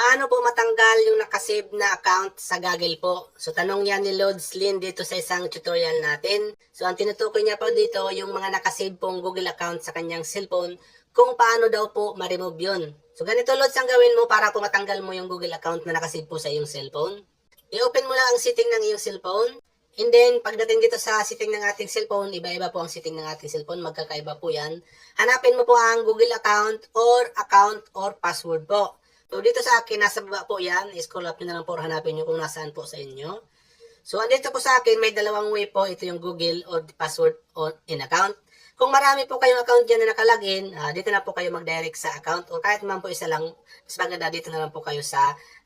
Paano po matanggal yung nakasave na account sa Gaggle po? So, tanong yan ni Lods Lin dito sa isang tutorial natin. So, ang tinutukoy niya po dito, yung mga nakasave pong Google account sa kanyang cellphone, kung paano daw po ma-remove yun. So, ganito Lods ang gawin mo para po matanggal mo yung Google account na nakasave po sa iyong cellphone. I-open mo lang ang setting ng iyong cellphone. And then, pagdating dito sa setting ng ating cellphone, iba-iba po ang setting ng ating cellphone, magkakaiba po yan. Hanapin mo po ang Google account or account or password po. So, dito sa akin, nasa baba po yan. I-scroll up nyo na lang po, hanapin nyo kung nasaan po sa inyo. So, andito po sa akin, may dalawang way po. Ito yung Google or password on in account. Kung marami po kayong account dyan na nakalagin, ah, dito na po kayo mag-direct sa account or kahit man po isa lang, mas maganda dito na lang po kayo sa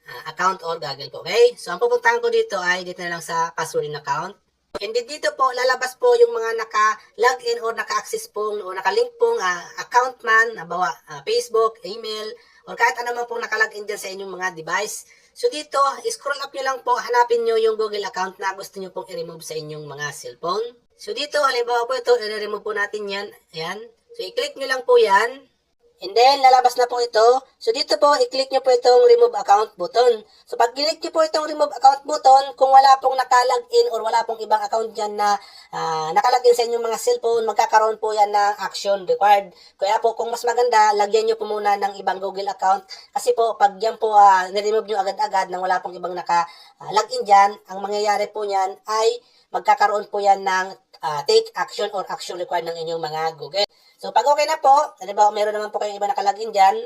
ah, account or Google po. Okay? So, ang pupuntahan ko dito ay dito na lang sa password in account. And then dito po, lalabas po yung mga naka-login or naka-access pong o naka-link pong ah, account man, nabawa ah, Facebook, email, or kahit man pong naka-login dyan sa inyong mga device. So dito, scroll up nyo lang po, hanapin nyo yung Google account na gusto nyo pong i-remove sa inyong mga cellphone. So dito, halimbawa po ito, i-remove po natin yan. Ayan. So i-click nyo lang po yan. And then, lalabas na po ito. So, dito po, i-click nyo po itong remove account button. So, pag click nyo po itong remove account button, kung wala pong nakalagin or wala pong ibang account dyan na uh, nakalagin sa inyong mga cellphone, magkakaroon po yan ng action required. Kaya po, kung mas maganda, lagyan nyo po muna ng ibang Google account. Kasi po, pag yan po uh, niremove nyo agad-agad nang wala pong ibang naka-login dyan, ang mangyayari po yan ay magkakaroon po yan ng uh, take action or action required ng inyong mga Google. So, pag okay na po, halimbawa meron naman po kayong iba nakalagin dyan,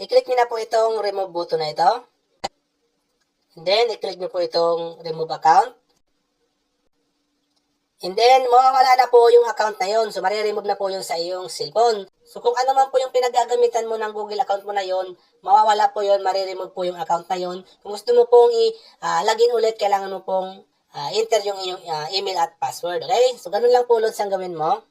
i-click nyo na po itong remove button na ito. And then, i-click nyo po itong remove account. And then, mawawala na po yung account na yon. So, mariremove na po yung sa iyong cellphone. So, kung ano man po yung pinagagamitan mo ng Google account mo na yon, mawawala po yon, mariremove po yung account na yon. Kung gusto mo pong i-login ulit, kailangan mo pong uh, enter yung iyong uh, email at password. Okay? So, ganun lang po, Lods, ang gawin mo.